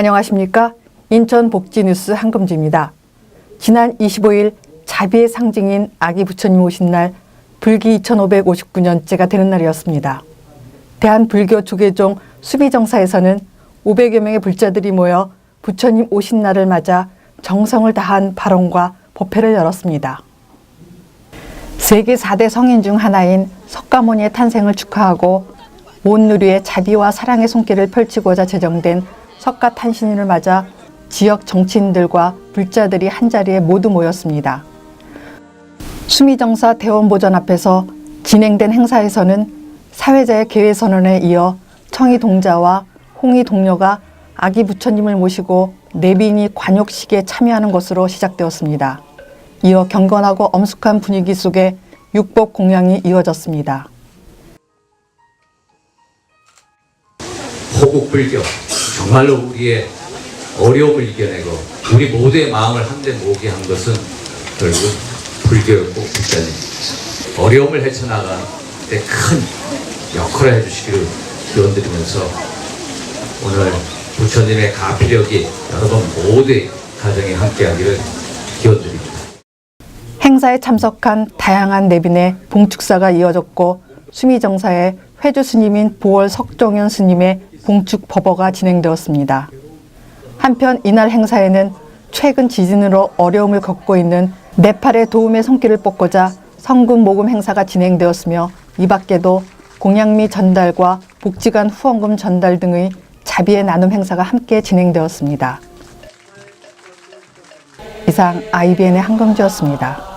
안녕하십니까? 인천 복지뉴스 한금주입니다. 지난 25일 자비의 상징인 아기 부처님 오신 날 불기 2559년째가 되는 날이었습니다. 대한불교 조계종 수비정사에서는 500여 명의 불자들이 모여 부처님 오신 날을 맞아 정성을 다한 발언과 법회를 열었습니다. 세계 4대 성인 중 하나인 석가모니의 탄생을 축하하고 온 누리의 자비와 사랑의 손길을 펼치고자 제정된 석가탄신일을 맞아 지역 정치인들과 불자들이 한자리에 모두 모였습니다. 수미정사 대원보전 앞에서 진행된 행사에서는 사회자의 계획선언에 이어 청이 동자와 홍이 동료가 아기 부처님을 모시고 내빈이 관욕식에 참여하는 것으로 시작되었습니다. 이어 경건하고 엄숙한 분위기 속에 육복 공양이 이어졌습니다. 호국불교 정말로 우리의 어려움을 이겨내고 우리 모두의 마음을 한데 모게 한 것은 결국 불교였고 불자님 어려움을 헤쳐나간 데큰 역할을 해주시기를 기원드리면서 오늘 부처님의 가피력이 여러분 모두의 가정에 함께하기를 기원드립니다. 행사에 참석한 다양한 내빈의 봉축사가 이어졌고 수미정사의 회주 스님인 보월 석종현 스님의 봉축 법어가 진행되었습니다. 한편 이날 행사에는 최근 지진으로 어려움을 겪고 있는 네팔의 도움의 손길을 뽑고자 성금 모금 행사가 진행되었으며 이 밖에도 공양미 전달과 복지관 후원금 전달 등의 자비의 나눔 행사가 함께 진행되었습니다. 이상 IBN의 한금주였습니다.